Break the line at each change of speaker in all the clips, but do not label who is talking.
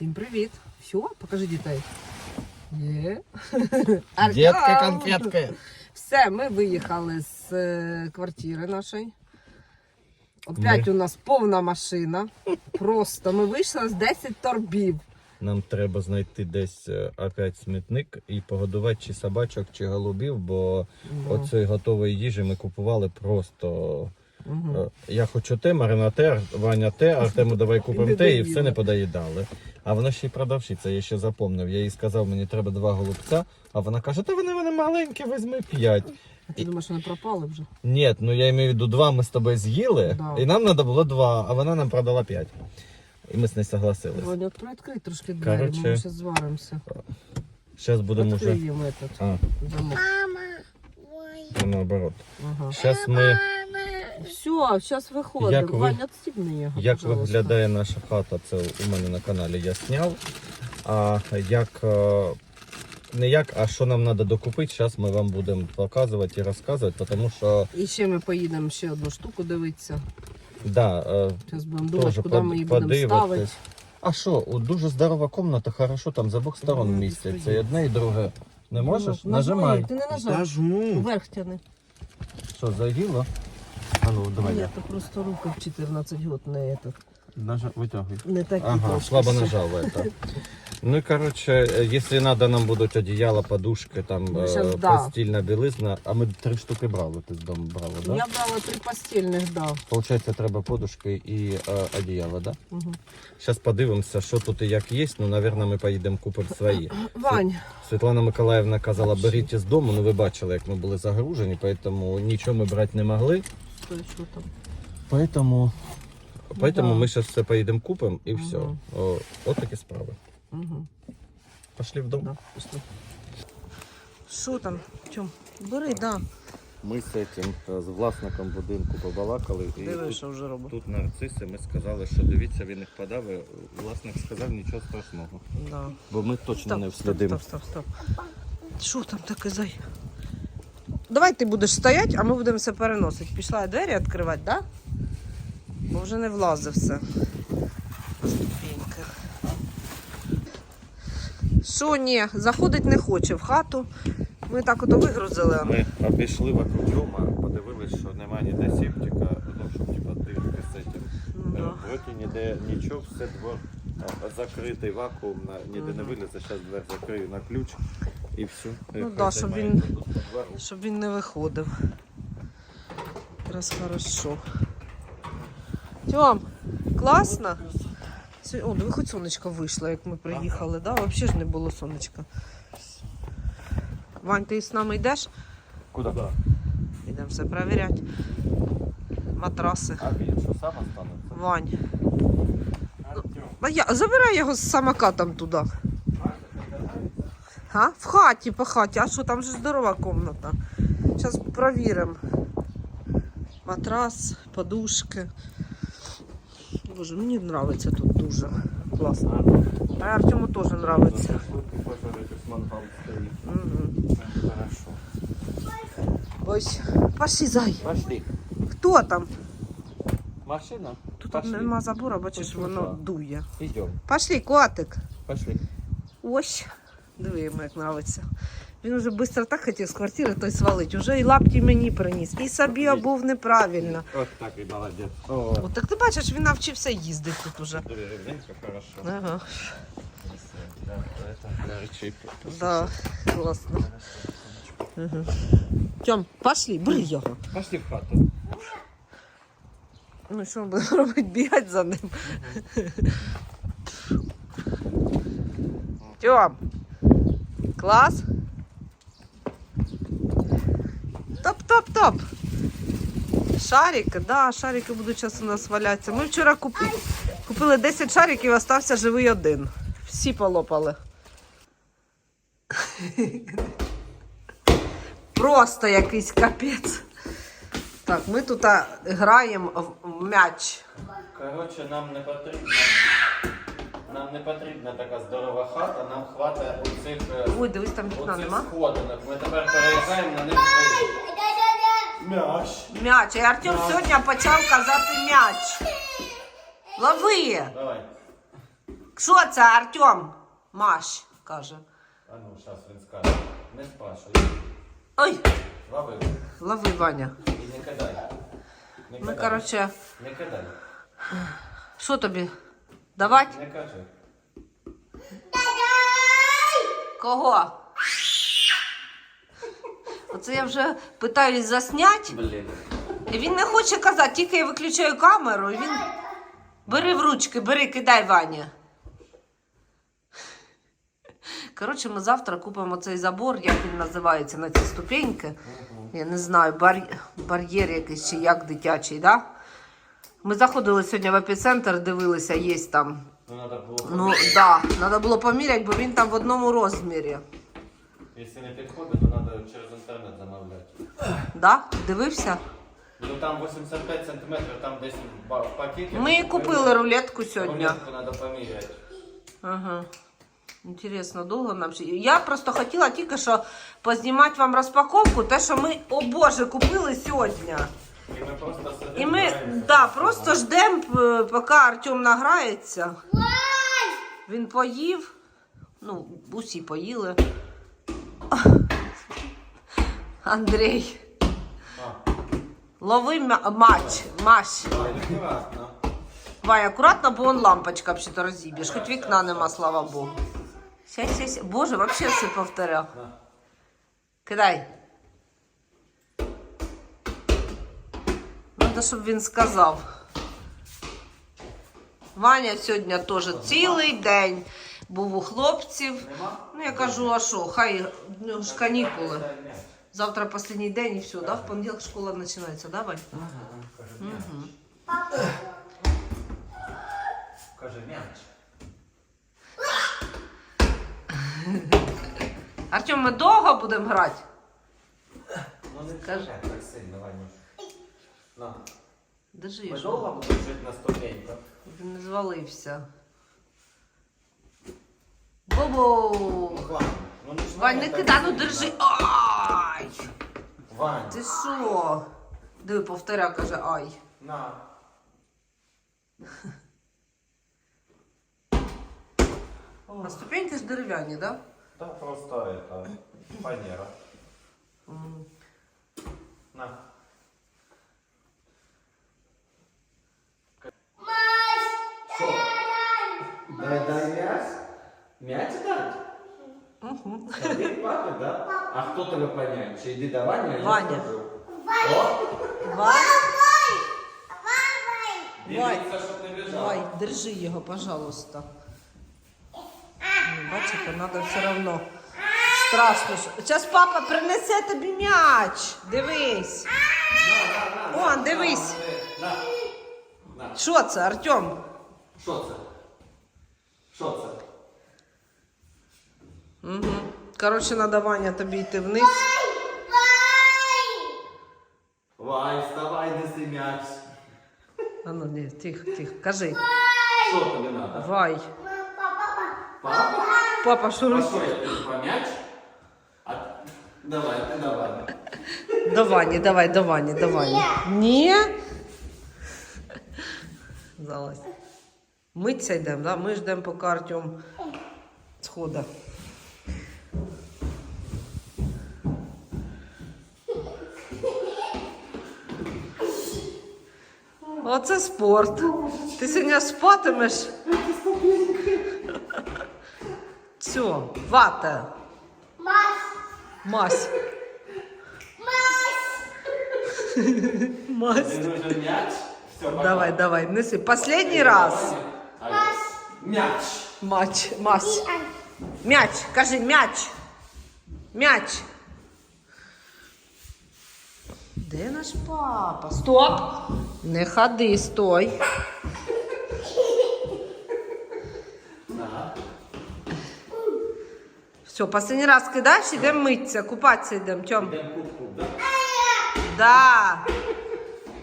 Всім привіт! Все, покажи дітей. Є.
Детки,
Артем!
конфетки.
Все, ми виїхали з е, квартири нашої. Опять у нас повна машина. Просто ми вийшли з 10 торбів.
Нам треба знайти десь е, опять смітник і погодувати чи собачок, чи голубів, бо
Да.
оцієї готової їжі ми купували просто.
Мгм.
е, Я хочу те, Марина те, Ваня те, Артему давай купимо те, і все не подоїдали. А вона ще й продавщиця, я ще запомнив. Я їй сказав, мені треба два голубця, а вона каже, та вони, вони маленькі, візьми п'ять.
А ти думаєш, вони пропали вже?
Ні, ну я маю в виду, два ми з тобою з'їли,
Да.
і нам треба було два, а вона нам продала п'ять. І ми з нею согласились.
Ваня, відкрий трошки двері,
Короче.
ми зараз зваримося.
Зараз будемо вже.
Відкриємо этот
А,
замок.
ну, наоборот.
Ага.
Зараз ми.
Все, зараз виходимо.
Як ви-
Ваня, відстібни його,
Як
пожалуйста.
виглядає наша хата, це у мене на каналі я зняв. А як е, не як, а що нам треба докупити, зараз ми вам будемо показувати і розказувати, тому що
І ще ми поїдемо ще одну штуку дивитися.
да, е,
Зараз будемо думати, куди ми її будемо
подивитись.
ставити.
а що, дуже здорова кімната, хорошо, там з обох сторон
Ну,
містяться. І одне, і друге. Не можеш?
Ну,
Нажимай.
Ти не нажав.
Нажму.
Вверх тяни.
Що, заїло? А ну, давай.
Ні,
я.
то просто руки в 14 год не, этот,
Нажа... Витягуй.
не такі
Ага,
трошки
слабо
ще.
нажал это. Ну и короче, э, если надо, нам будут одеяло, подушки, там
Ну,
э,
щас да.
постільна білизна. А ми три штуки брали, ти з дому брала, да?
Я брала три постільних, да.
Получається, треба подушки і е, одеяло, да?
Угу.
Зараз подивимося, що тут і як є. Ну, напевно, ми поїдемо купимо свої.
Вань,
Світлана Миколаївна казала, беріть із дому. Ну ви бачили, як ми були загружені, тому нічого ми брати не могли.
що там?
Поэтому, поэтому
да.
ми зараз все поїдемо купимо і все.
Мгм.
О, от такі справи.
Угу.
Пошли вдома.
Да, пішли. Що там? Чом? Бери, да.
Ми з цим е, з власником будинку побалакали. І
Диви,
тут,
що вже робить.
тут нарциси ми сказали, що дивіться, він їх подав. і Власник сказав нічого страшного.
Да.
Бо ми точно не
Стоп, стоп,
вслідимо.
стоп, стоп, стоп. Що там таке зай? Давай ти будеш стояти, а ми будемо все переносити. Пішла я двері відкривати, так? Да? Бо вже не влазить все. На. Що ні, заходить не хоче в хату. Ми так ото вигрузили.
Ми обійшли вокруг дома, подивились, що немає ніде септика, ну щоб типа дирки з цим.
Ну.
Вроді ніде нічого, все двор закритий, вакуум, ніде не вилізе, зараз двері закрию на ключ і все.
Ну да, щоб він-. Щоб він не виходив. Якраз хорошо. Тьом, класно? О, диви, хоч сонечко вийшло, як ми приїхали, да? Взагалі ж не було сонечка. Вань, ти з нами йдеш?
Куди?
Йдемо все перевіряти. Матраси.
А він що сам останеться?
Вань. А я, забирай його з самокатом туди. А? В хаті, по хаті. А що, там же здорова кімната. Зараз перевіримо. Матрас, подушки. Боже, мені подобається тут дуже класно. А Артему теж подобається. Угу. Ось, пошли, зай.
Пошли.
Хто там?
Машина?
Тут
Пошли.
нема забора, бачиш, воно дує.
Идем.
Пошли, котик.
Пошли.
Ось, диви йому, як нравиться. Він вже швидко так хотів з квартири той свалить. Уже і лапті мені приніс. І собі обув неправильно.
Вот так и молодец. О,
От так ти бачиш, він навчився їздити тут уже. Ага,
Да,
класно. Угу. Тьом, пошли, бери його.
Пошли в хату.
Ну що ми будемо робити, бігати за ним. Тьом. Клас. Топ-топ-топ. Шарики, да, шарики будуть зараз у нас валятися. Ми вчора купили, купили 10 шариків, остався живий один. Всі полопали. Просто якийсь капець. Так, ми тут граємо в- м'яч.
Короче, нам не потрібна. Нам не потрібна така здорова хата, нам хватає оцих, е,
Ой, дивись, там вікна
оцих
нема.
сходинок. Ми тепер переїжджаємо на них. Мяш.
М'яч. І Артем сьогодні почав казати м'яч. Лови!
Давай.
Що це, Артем? Маш, каже.
А ну, зараз він скаже. Не спрашуй.
Ой,
Лови.
лови, Ваня.
І не кидай. Не
Ну,
кидай.
коротше,
Не кидай.
що тобі? Давать?
Не кажи.
Кого? Оце я вже питаюсь засняти,
Блін.
і він не хоче казати, тільки я виключаю камеру, і він. Бери в ручки, бери, кидай Ваня. Коротше, ми завтра купимо цей забор, як він називається на ці ступеньки. Я не знаю, бар... бар'єр якийсь чи як дитячий, да? Ми заходили сьогодні в епіцентр, дивилися, є там.
Ну.
Ну, так, да, треба було поміряти, бо він там в одному розмірі.
Якщо не підходить, то треба через інтернет замовляти.
Да? Дивився?
Ну там 85 сантиметрів, там десь в пакеті.
Ми купили рулетку сьогодні.
Рулетку треба поміряти.
Ага. Інтересно, довго нам ще. Я просто хотіла тільки що познімати вам розпаковку, те, що ми, о Боже, купили сьогодні.
І ми просто сидимо.
І ми
граємося.
да, просто ждемо, е, поки Артем награється. Він поїв. Ну, усі поїли. Андрій.
А,
Лови мя- матч. Матч.
давай, акуратно.
Вай, акуратно, бо он лампочка взагалі розіб'єш. Хоч вікна нема, слава Богу. Сядь, сядь. Боже, вообще все повторяв.
На.
Кидай. Надо, щоб він сказав. Ваня сьогодні теж цілий день був у хлопців. Ну, я кажу, а що, хай ну, ж канікули. Завтра останній день і все, да? В понеділок школа починається, да, Вань?
М'яч. Каже, м'яч.
Артем, ми довго будемо грати?
Ну не
каже
так сильно, Ванюш. На.
Держи,
Ми довго будемо жити на ступеньках?
він не звалився. Бобо!
Вань, ну не
Вань, не
так
кидай, ну держи. Ай!
Вань,
Ти що? Диви, повторя, каже, ай.
на.
А ступеньки ж дерев'яні, да?
Да, просто это, фанера.
М.
На. Що? Дай, дай мяч? Мяч дать?
Мгм.
Тобі папі, да? А хто тебе поняє? Чи йди до Ваня, я
Ваня.
скажу. О,
Вай,
дивіться, щоб не біжав.
Вай, держи його, пожалуйста. Ну, бачите, треба все одно. Страшно. Зараз папа принесе тобі м'яч. Дивись. О, дивись.
На. На.
Що це, Артем?
Що це? Що це?
Угу. Коротше, надо Ваня тобі йти вниз.
Вай, вставай, неси м'яч.
А ну, ні, тихо, тихо. Кажи.
Що тобі треба?
Вай.
Папа?
Папа,
А
що
що я тобі по м'яч? А... Давай, ти давай.
До Вані, давай, до Вані, до Вані. Ні. Залазь. Митися йдемо, да? Ми ждемо, поки Артем схода. Оце спорт. Ти сьогодні спатимеш. Все, вата. Мась. Мась.
Нужен м'яч? Все,
Давай, давай, неси. Последний раз.
М'яч.
Матч, мась. Мяч, кажи, мяч. Мяч. Де наш папа? Стоп! Не ходи, стой. Все, последний раз кидаєш, йдемо митися, купатися йдемо. Тьом.
Йдемо кубку, да?
Да.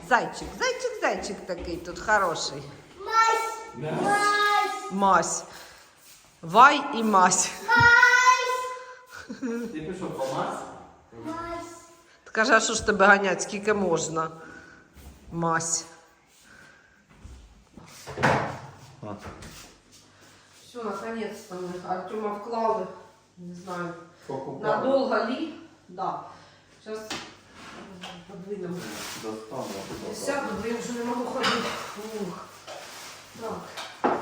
Зайчик, зайчик, зайчик такий тут хороший.
М'яч.
Мась. Вай і мась.
Ти пішов по мас?
Каже, а що ж тебе ганять, скільки можна? Мась. Все, Все, наконец-то мы Артема вклали. Не знаю,
Покупали.
надолго ли. Да. Сейчас подвинем.
Достану.
Сяду, бо я вже не можу ходити. Ух. Так,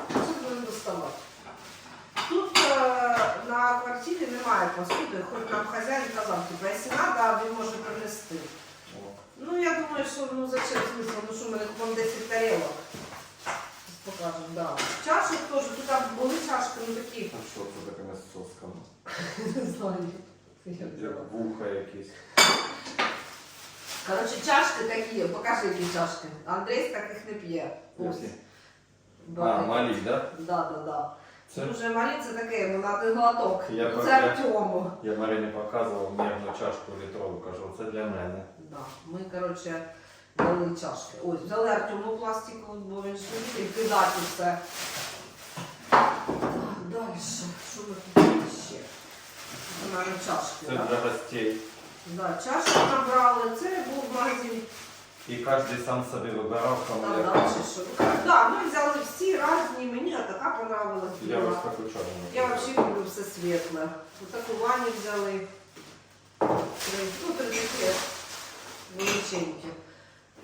що будемо доставати? Тут е, на квартирі немає посуди, хоч нам хазяїн казав, типу, якщо треба, він може принести. Ну, я думаю, що ну зачем смисл, ну що ми не купимо 10 тарелок. Покажемо, да. Чашок теж, тут там були чашки, ну такі.
А що це такими сосками?
Не знаю.
Як вуха якісь.
Коротше, чашки такі, покажи, які чашки. Андрей з таких не п'є. Ось.
Які?
Да.
А, малі, да?
Да, да, да.
Це
Дуже малі, це таке, ну на один глоток.
Я
Ну, це
я-
Артему.
я Марині показував мірну чашку літрову, кажу, це для мене.
Да. Ми, коротше, взяли чашки. Ось, взяли Артему пластикову, бо він ж не любить кидати все. Так, далі. Що ми тут ще? Це, мабуть, чашки.
Це
Да?
для гостей.
Да, чашки набрали, це був магазин.
І кожен сам собі вибирав,
Там
кому як.
далі що. Да, ми взяли всі різні, мені така понравилась.
Я ось таку чорну.
Я вообще люблю все світле. Ось таку ваню взяли. Три- Ну, три такі величенькі.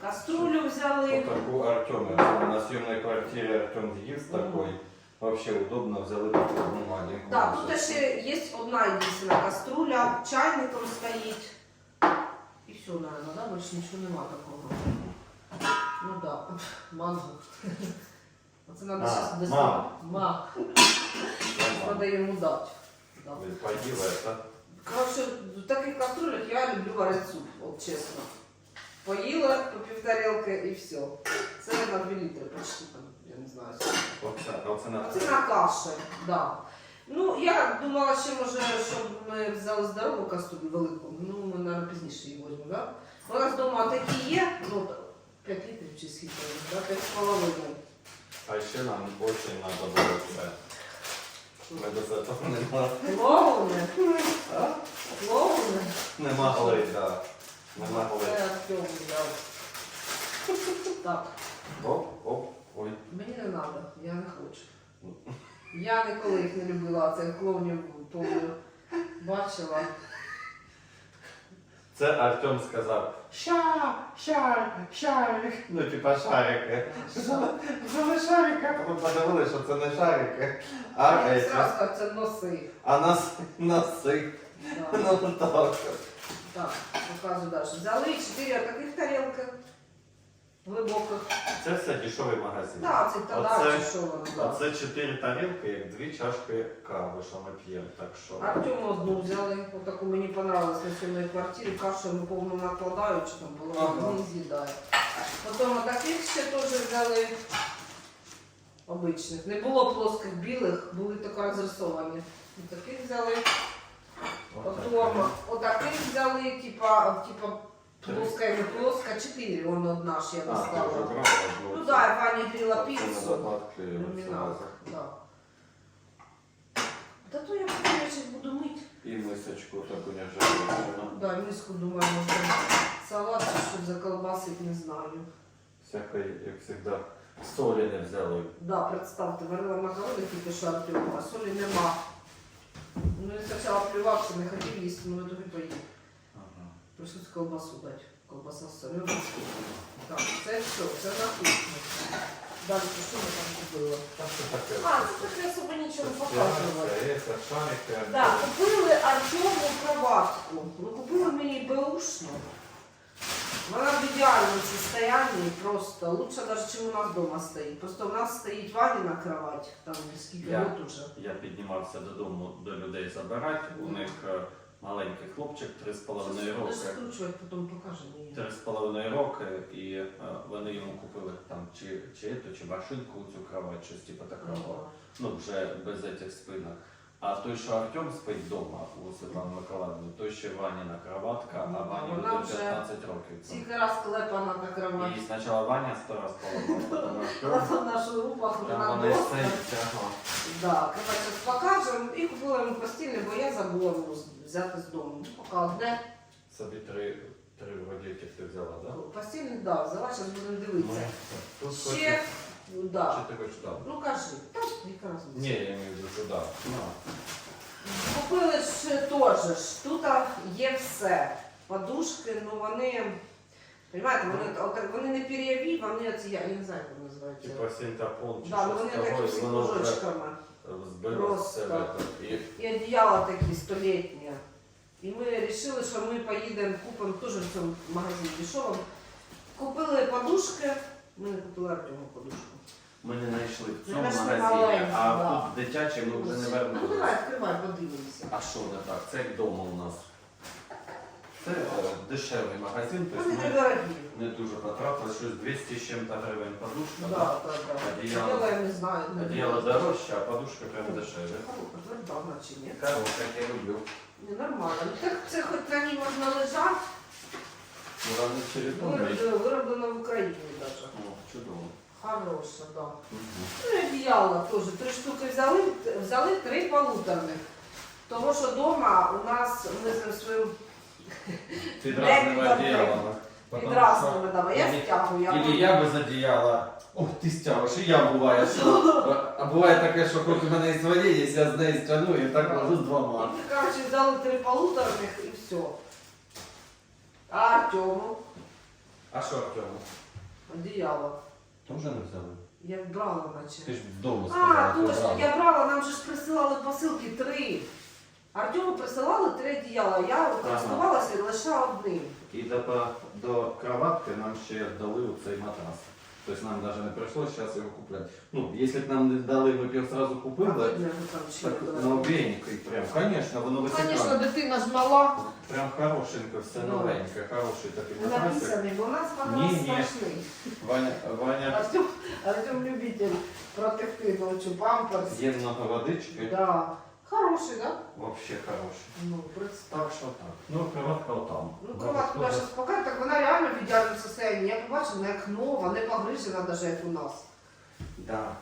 Каструлю взяли.
Таку Артему. Це На съемной квартирі Артем з'їв з такої. Вообще удобно, взяли таку одну маленьку.
Так, тут ще є одна єдина каструля, чайником стоїть. І все, наверное, да? Більше нічого нема такого. Ну да, манго. Оце треба
А,
зараз
мам.
доставати. Ма. Треба йому дати. Да.
Поїли, так?
Коротше, в таких каструлях я люблю варити суп, от чесно. Поїла по півтарілки і все. Це на 2 літри почти там, я знаю.
Оце, оце на
Це на каші, да. Ну, я думала ще, може, щоб ми взяли здорову каструлю велику. Ну, ми, мабуть, пізніше її візьмемо, да? У нас вдома такі є, ну, 5 літрів чи скільки, да? 5,5.
А ще нам очень надо було це. Ми без цього не могли.
Клоуни,
А?
клоуни.
Не могли, так. Не могли.
Це Артем взяв. Так.
Оп, оп, ой.
Мені не треба, я не хочу. Я ніколи їх не любила, цих клоунів помню. Бачила.
Це Артем сказав. Ща, ща, шарик. Ну, типа шарики. Що ви шарики? А ми подивилися, що це не шарики. А,
Я
еці.
зразу кажу, це носи.
а нас носи.
Да.
Ну так.
Так, показую далі. Взяли 4 таких тарілки глибоких.
Це все дешевий магазин.
Так, це тоді
Оце-
чи що воно. да.
Оце чотири тарілки, як дві чашки кави, що ми п'ємо. Так що.
Артему одну взяли, отаку мені понравилось на сьомій квартирі, кашу йому повну накладають, чи там було
Ага.
не з'їдає. Потім таких ще теж взяли обичних. Не було плоских білих, були тако розрисовані. Таких взяли. Потім отаких взяли, типа, типа плоска і не плоска, чотири, вон одна ж я достала. Ну да, Ваня гріла піцу. Номінал, да. Та то я я щас буду мити.
І мисочку таку нержаву.
Да, миску, думаю, можно салат, що заколбасить, не знаю.
Всякої, як завжди, солі не взяли.
Да, представте, варила макарони тільки що а солі нема. Ну, він спочатку плював, що не хотів їсти, ну, в итоге поїв.
Ага.
Колбасу дати. Колбаса з. Так, це все, це на кухню. Далі, що ми там купили?
Таке?
А, це таке особо нічого не показувати.
Це шарики.
Да, купили Артему кроватку. Ну, купили мені беушну. Вона в ідеальному состоянии просто. Лучше навіть, чим у нас вдома стоїть. Просто у нас стоїть Ваніна кровать, там скільки
Я.
років уже.
Я піднімався додому до людей забирати. У них е, маленький хлопчик, 3,5 роки.
потім.
Три з половиною роки, і е, вони йому купили там чи, чи, ету, чи машинку цю кровать, щось типу такого. Ну, вже без цих спинок. А той, що Артем спить вдома у Світлани Миколаївни, той ще Ваніна кроватка, а
Ну,
Вані
вона
вже
вже
15 років.
Скільки раз клепана та кровать.
І спочатку Ваня сто раз потім Артем.
На нашу рупах
Там
вона
вони
доска.
стоять, ага.
Да, коротше, покажемо. І купила йому постільне, бо я забула йому взяти з дому. Поки одне.
Собі три, три вроді ти взяла, так? Да?
Постільне, да, взяла, зараз будемо дивитися.
Тут
Ще Ну, да.
Чи ти хочеш там?
Ну кажи, так, якраз.
Ні, я маю в виду туди. Ну,
Купили ж теж ж, тут є все. Подушки, ну вони, розумієте, вони, от, вони не пір'яві, вони оці, я, я не знаю, як вони називаються.
Типа синтапон чи
Да, ну
щось
вони такі
і
всі
воно вже
кружочками.
збило з
Просто.
себе. І
І одіяло такі столітні. І ми вирішили, що ми поїдемо, купимо теж в цьому магазині дешевому. Купили подушки, ми не купили Артему подушку.
ми не знайшли в цьому
знайшли
магазині,
маленьку,
а
да.
тут дитячі ми вже не
Ну
вернулися.
давай, відкривай, подивимося.
А що не так? Це як вдома у нас. Це е, дешевий магазин, тобто
Вони
ми
недорогі.
не дуже потрапили, щось 200 з чим-то гривень подушка.
Да, да, да.
Одіяло.
Одіяло я не знаю. не
Одіяло
знаю.
дорожче, а подушка прям дешевле.
Хороша, тверда, наче, ні?
Хороше, як я люблю.
Не, нормально. Ну, Так це хоч на ній можна лежати.
Ну, вони через.
Вироблено, в Україні навіть.
О, чудово.
Хороша, да.
Мгм.
Ну, і одіяло теж. Три штуки взяли, взяли три полуторних. Того, що вдома у нас ми з своїм
Під разними
Декілька
одіялами.
під разними давай. Я
Или-
стягую. Я
Или я без одіяла. Ох, ти стягуєш, і я буває, що. А буває таке, що хоч у мене і своє є, я з неї стягну і так
І
двома.
ми, коротше, взяли три полуторних і все. А Артему
А що Артему?
одіяло.
Тоже не взяли?
Я брала наче.
Ти ж вдома
А,
сказала, що
точно,
брала.
я брала, нам же ж присилали посилки три. Артему присилали три одіяла, я користувалася лише одним.
І до, до кроватки нам ще дали цей матрас. Тобто нам навіть не прийшлося зараз його купляти. Ну, якщо б нам не дали, ми б його одразу
А
купили.
ще
Так, новенький прям. Конечно, воно
Звісно,
високає.
дитина ж мала.
Прям хорошенько, все
Ну.
новеньке, хороший такий матрасик.
Написаний, бо у нас
Ні,
матрас
ні.
страшний.
Ваня, Ваня,
Артем, Артем любитель протекти ночі памперс.
є много водички.
Да. Хороший, да?
Вообще хороший.
Ну, представ.
Що так. Ну, кроватка отам.
Ну, кроватку я зараз покажу, так вона реально в ідеальному состоянии. Я побачила, як нова, не погрижена навіть як у нас.
Да.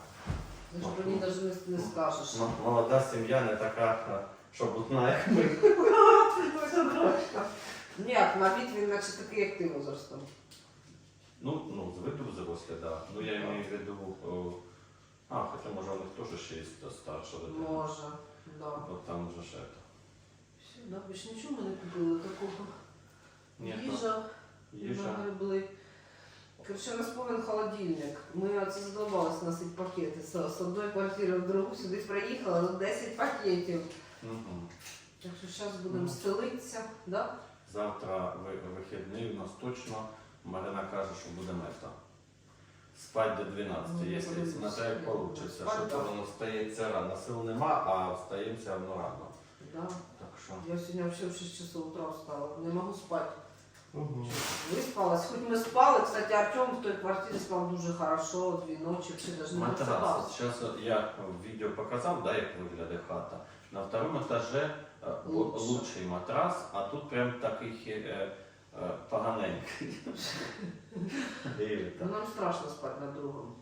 Ти ж мені навіть не, не скажеш.
М- Молода сім'я не така, а, щоб одна, як ми.
Ні, на вид він наче такий, як ти возрастом.
Ну, ну, з виду взрослі, да. Ну, я маю в виду, о, а, хоча, може, у них теж ще є старша дитина.
Може, да.
От там вже это.
Все, да, більше нічого ми не купили такого.
Ні,
Їжа,
Їжа.
нагребли. Короче, у нас повен холодильник. Ми оце задовбалися носити пакети з, з одної квартири в другу. Сюди приїхали, ну, 10 пакетів.
Угу.
Так що зараз будемо
Ну.
стелитися, да?
Завтра ви- вихідний у нас точно. Марина каже, що буде мета. Спать до 12,
Ну,
якщо
ну,
смотря як вийде.
спать,
Що то воно встається рано. Сил нема, а встаємося одно рано.
Да.
Так що.
Я сьогодні взагалі в 6 часов утра встала. Не можу спати. Виспалась. Хоч ми спали, кстати, Артем в той квартирі спав дуже хорошо, дві ночі, взагалі навіть не
Матрас.
просипався.
Зараз я в відео показав, да, як виглядає хата. На второму етажі е,
Лучше.
лучший матрас, а тут прям такий е, е, поганенький. І это.
Ну, нам страшно спати на другому.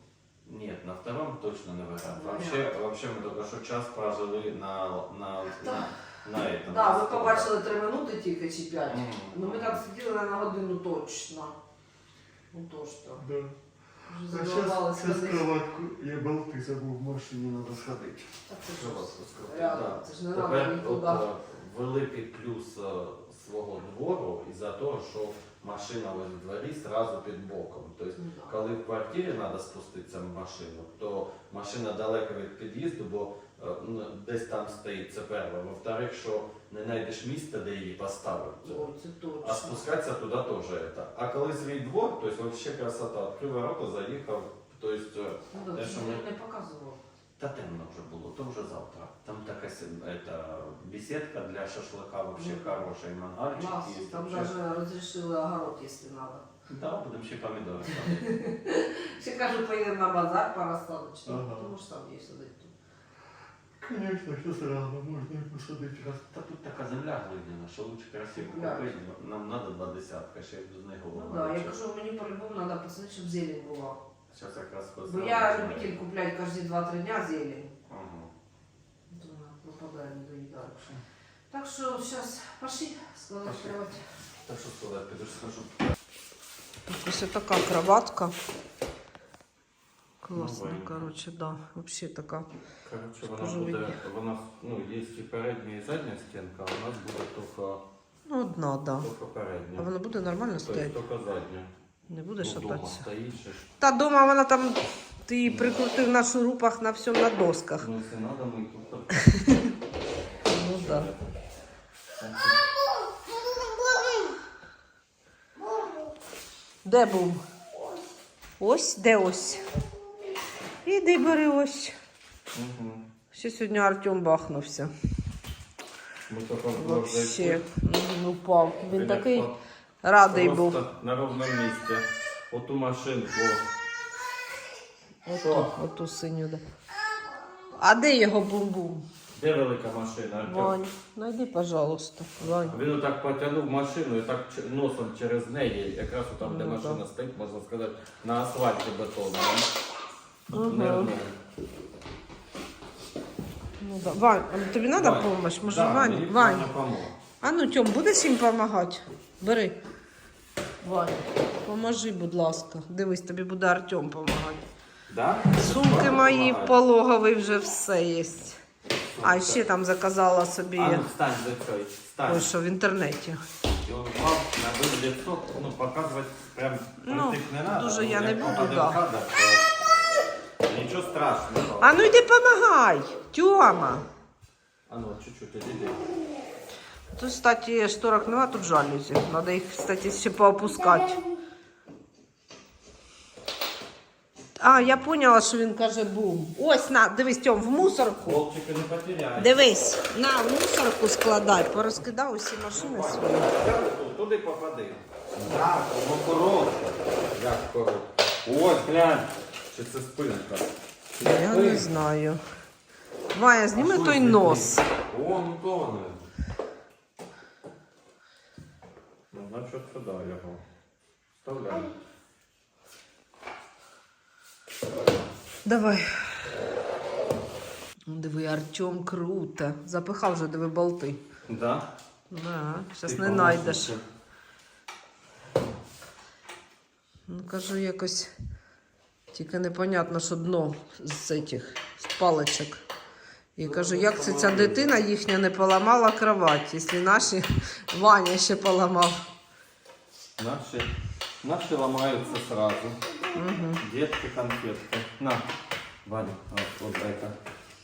Нет, на втором точно не вариант.
Ну,
Вообще, вообще мы только что час прожили на, на, на, на этом.
Так,
на
ми
столе.
побачили 3 минути тільки чи 5.
Мгм.
Ну ми там сиділи на годину точно. Ну то що.
Да.
Вже
А
задовбалися.
сейчас, сейчас кроватку я болты забыл в машине, надо сходить.
Так це
Що
ж
вас розкрутити?
рядом,
Да.
це ж не треба
Тепер
нікуди.
от, е, великий плюс е, свого двору із-за того, що машина в дворі зразу під боком. Тобто,
Ну,
коли в квартирі треба спуститися в машину, то машина далеко від під'їзду, бо е, ну, десь там стоїть це перше. Во-вторых, що не знайдеш місця, де її поставити.
Ой, це
А
точно.
спускаться туда тоже это. А коли свій двор, то вообще красота. Открив ворота, заїхав. То есть, е,
Ну,
те, що ми-
не показував.
Та темно вже було, то вже завтра. Там така это, беседка для шашлика вообще
Ну, да.
хороша, і мангальчик
Нас
є.
там навіть розрішили огород, якщо треба.
Да, будемо ще помідори. ставити.
Ще кажу, поїдемо на базар порозсадочно,
Ага.
тому що там є сидить тут.
Конечно, сейчас рано, можно и посадить.
Та тут така земля глиняна, що лучше красиво купити. Нам треба два десятка, ще без них
Ну
голову.
так, да, я кажу, мені по-любому треба посадити, щоб зелень була.
Зараз якраз
Бо я любитель купляти кожні 2-3 дня зелень.
Ага.
То вона пропадає, не доїдає. Так що зараз пошли складати
Пошли.
кровать.
Та що сказати, піду скажу.
Так, ось така кроватка. Класно,
Новенька.
коротше, да. Взагалі така.
Коротше, вона
Скажу,
буде,
видно.
вона, ну, є і передня, і задня стінка, а у нас буде тільки,
Ну, одна, да.
тільки
А
передня.
вона буде нормально
Тобто
стояти?
тільки задня.
Не буде
Ну,
шататися?
стоїть.
Та дома вона там, ти її прикрутив на шурупах на всьому на досках.
Ну, якщо треба, ми тут так.
Ну да. Де був? Ось, де ось? Іди бери ось.
Угу.
Ще сьогодні Артем бахнувся. Вообще. Мгм, Упав. Він такий радий був.
На ровному місці. Оту машинку.
Оту, оту синю. Да. А де його бум-бум?
Де велика машина? Артем?
Вань, найди, пожалуйста. Вань.
Він отак потягнув машину і так ч- носом через неї, якраз там, де
Ну,
машина
да.
стоїть, можна сказати, на асфальті бетону. Нирнув.
Ну, да. Вань, а тобі треба
Вань,
допомога? Може,
да,
Вань?
мені
Вань.
Помог.
А ну, Тьом, будеш їм допомагати? Бери. Поможи, будь ласка. Дивись, тобі буде Артем допомагати.
Да?
Сумки мої
помагає.
пологовий вже все є. А ще там заказала собі
А ну встань за цей, встань.
ой, що в інтернеті.
І он мав набив лицо, ну показувати прям
Ну,
притик не надо.
дуже
ну,
я не
як
буду, да.
кадр, то Нічого страшного.
А ну йди помагай, Тьома.
А ну, чуть-чуть, іди.
Тут, кстати, шторок нема, тут жалюзі. Надо їх, кстати, ще поопускати. А, я поняла, що він каже бум. Ось, на, дивись, Тьом, в мусорку.
Хлопчики не потеряй.
Дивись, на в мусорку складай. Порозкидав усі машини свої.
Туди попади. Так, воно коротше. Як коротше. Ось, глянь. Чи це спинка?
Я не знаю. Ваня, зніми той нос.
О, ну тоне. Ну, значить сюди його. Вставляй.
Давай. Ну, Диви, Артем круто. Запихав вже, диви, болти.
Да?
Да, зараз не знайдеш. Ну, кажу, якось тільки непонятно, що дно з цих з паличок. І кажу, як це ця дитина їхня не поламала кровать, якщо наші Ваня ще поламав.
Наши, наши ломаются сразу.
Угу.
Детки, конфетки. На, Ваня, вот, вот это.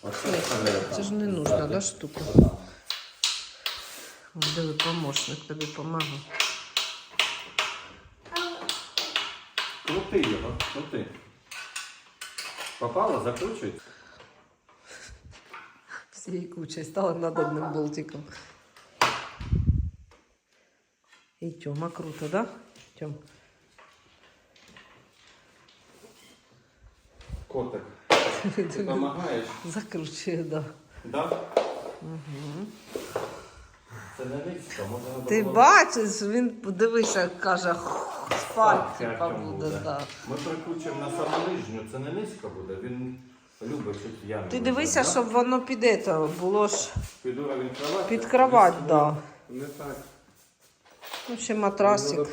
Вот
Це,
это.
це ж не нужна, да, штука?
Да.
Диви, помощник тобі допомагає.
Крути його, крути. Попало, закручуй.
Всією кучою стали над одним болтиком. І Тьома круто, да? Тьом.
Котик, ти допомагаєш?
Закручує, да.
Да? Угу. Це не низько, може надо
Ти
було-
бачиш, він дивися, каже, типа
Артем
буде,
буде.
да.
Ми прикручуємо на саму нижню, це не низько буде, він любить тут яму.
Ти дивися, щоб воно піде, то було ж
Під
кровать, да.
Не так.
Ну, ще матрасик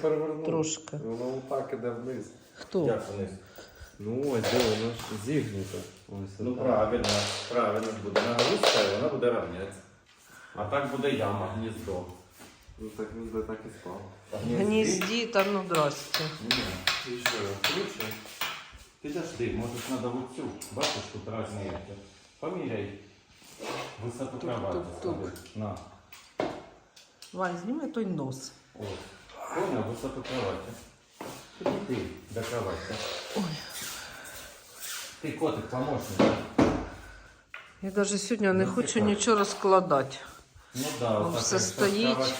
трошки.
Воно отак іде вниз.
Хто?
Як вниз?
Ну ось, де воно ж зігнуто. Ось
Ну
отак.
правильно, правильно ж буде. Нагрузка, і вона буде равнятися. А так буде яма, гніздо.
Ну так він би так і спав.
А
Гнізді, та ну здрасте.
Ні. І що, круче? Підожди, може треба в цю. Бачиш, тут різні які. Поміряй. Висоту кровати.
тук-тук.
стави. На.
Вань, зніми той нос.
Ось. Понял, висоту кровати. Підійди до кровати.
Ой.
Ти котик, помощник.
Я навіть сьогодні не
Ну,
хочу нічого розкладати.
Ну да,
Ну, все стоїть.
кровать.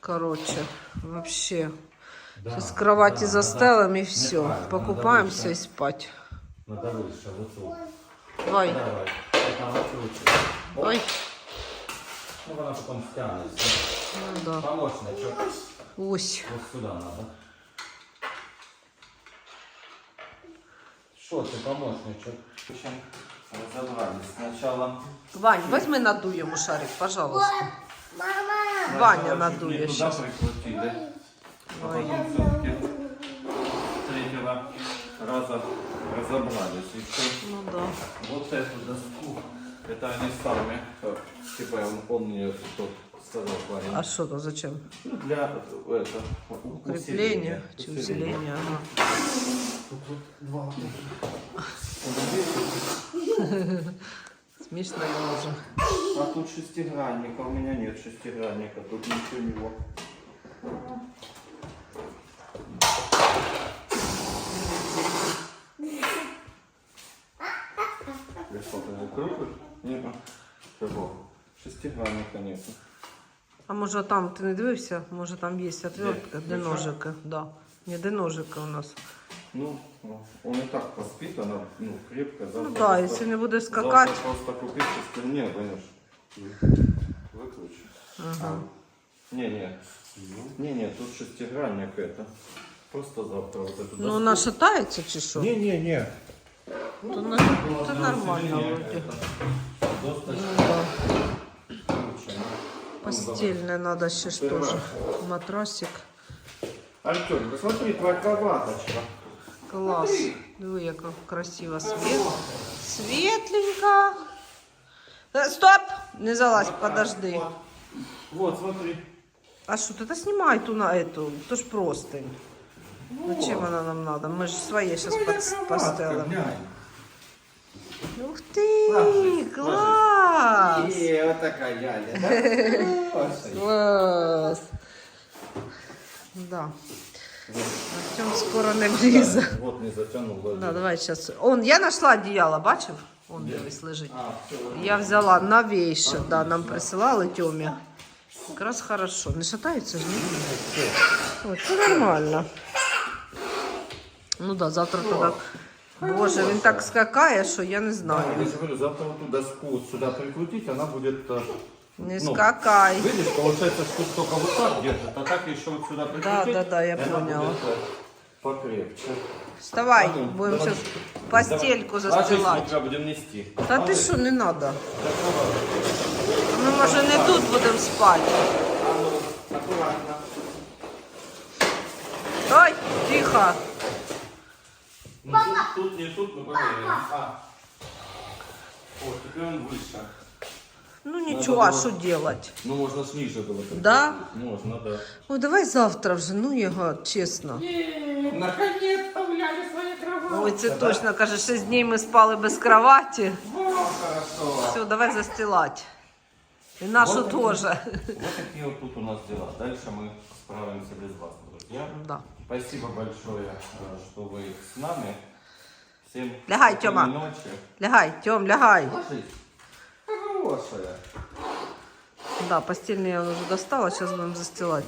Коротше, вообще.
Да,
З кровати
да,
застелим і все.
неправильно,
Покупаємося і спать.
Надо вище, в оцю.
Давай.
Давай.
Ой.
Ну вона потім стягнеться.
Ну да.
Помощничок.
Ось.
Вот сюда надо. Что ты, помощничок? Причем разобрались. Сначала...
Вань, возьми надуй йому шарик, пожалуйста. Ваня
сначала чуть
надує
не туда
щас.
прикрутили. А
Ой.
потом все-таки третьего раза разобрались. И всё.
Ну да.
Вот эту доску, это они сами, э, типа он, он мне тот сказал парень.
А що то зачем?
Ну, для это,
Укріплення чи усилення? Ага.
Тут два.
Дуже.
А тут шестигранника, у меня нет шестигранника, тут ничего не вот. Ты что, ты его крутишь? Нет. Чего? Шестигранника нет.
А може там ти не дивився? Може там є отвертка, де
Де що?
ножики? Да. Не де ножики у нас.
Ну, ну, он и так поспит, она ну, крепко.
Ну
завтра
так,
просто-
якщо не буде скакати.
Завтра просто купить шестигранник, не, конечно. Выключи.
Ага.
Не, не. Не, не, тут шестигранник это. Просто завтра вот эту
Ну вона шатається чи що?
Не, не, не.
То, на... то нормально вроді.
Досточка.
Ну, да. Треба ще ж теж. Матрасик.
Артем, посмотри, твоя кроваточка.
Клас. Диви, яка красива світ. Світленька. Е, Стоп! Не залазь, подожди.
Вот, смотри.
А що, ти знімай ту на эту, то ж простынь. Зачем вона нам надо? Ми ж своє зараз постелимо. Ух ти, клас!
И вот такая яля, да?
Клас. Да. Артем скоро не влізе.
Вот не затянул. ложи.
Да, давай сейчас. Он, я нашла одеяло, бачив? Он дивись лежить. Я взяла новейше, да, нам присилали Тьомі. Якраз хорошо. Не шатається ж, ні? Ой, це нормально. Ну да, завтра туди. Боже, він так скакає, що я не
Да,
знаю.
я же говорю, завтра вот ту доску вот сюда прикрутить, она будет... э,
Не
ну,
скакай.
Видишь, получается, что только вот так держит, а так еще вот сюда прикрутить.
Да, да, да, я
и она
поняла.
будет, э, покрепче.
Вставай,
Ну,
будемо
давай.
зараз постельку
Давай. Ложись,
застилати.
мы тебя будем нести.
Та ти що, не треба. Ми, може, не тут будемо спати.
Аккуратно.
Ой, тихо.
Ну, тут, тут, не тут, мы проверим. А. О, теперь он выше.
Ну нічого, а
було-
що робити?
Ну, можно ж ниже было. прикрутить.
Да?
Можно, да.
Ой, давай завтра вже, ну його, чесно.
Наконец-то взяли свои кровати.
Ой, це точно, каже, 6 днів ми спали без кроваті.
О, хорошо.
Все, давай застилати. І нашу
Вот
теж.
Вот такие вот тут у нас дела. Дальше мы справимся без вас, друзья.
Да.
Спасибо большое, э, что вы с нами. Всем
Лягай,
спокойной
Тёма.
ночи.
Лягай, Тьом, лягай.
Ложись. Хорошая.
Да, постільне я вже достала, зараз будемо застилати.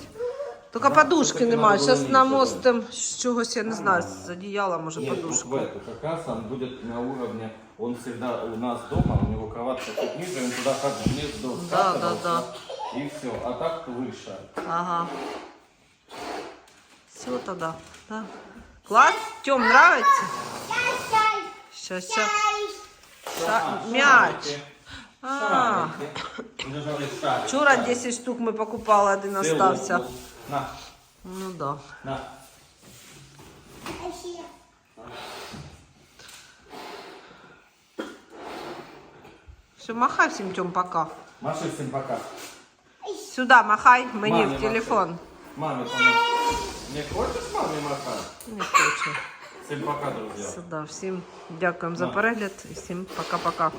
Тільки
Да,
подушки
тільки
немає.
надо
Зараз
було
намостим з чогось, я не знаю, з одіяла, може,
Нет, вот
подушку.
в эту. Как раз он будет на уровне, он всегда у нас дома, у него кроватка чуть ниже, он туда как в гнездо
Да, да,
скатывался,
да.
И все, а так выше.
Ага. Все тогда. Да. Класс? Тём, нравится? Сейчас, сейчас. Ша- мяч. А,
А,
вчора 10 штук ми покупали, один остався.
На,
Ну да.
на.
Все, махай всім, Тём, пока.
Маши всем пока.
Сюда махай, мені
Мамі
в телефон.
Маме помочь. Не хочеш мамі махати?
Не хочу.
Всім пока, друзья.
Сюда. Всім дякуємо за перегляд і всім пока-пока.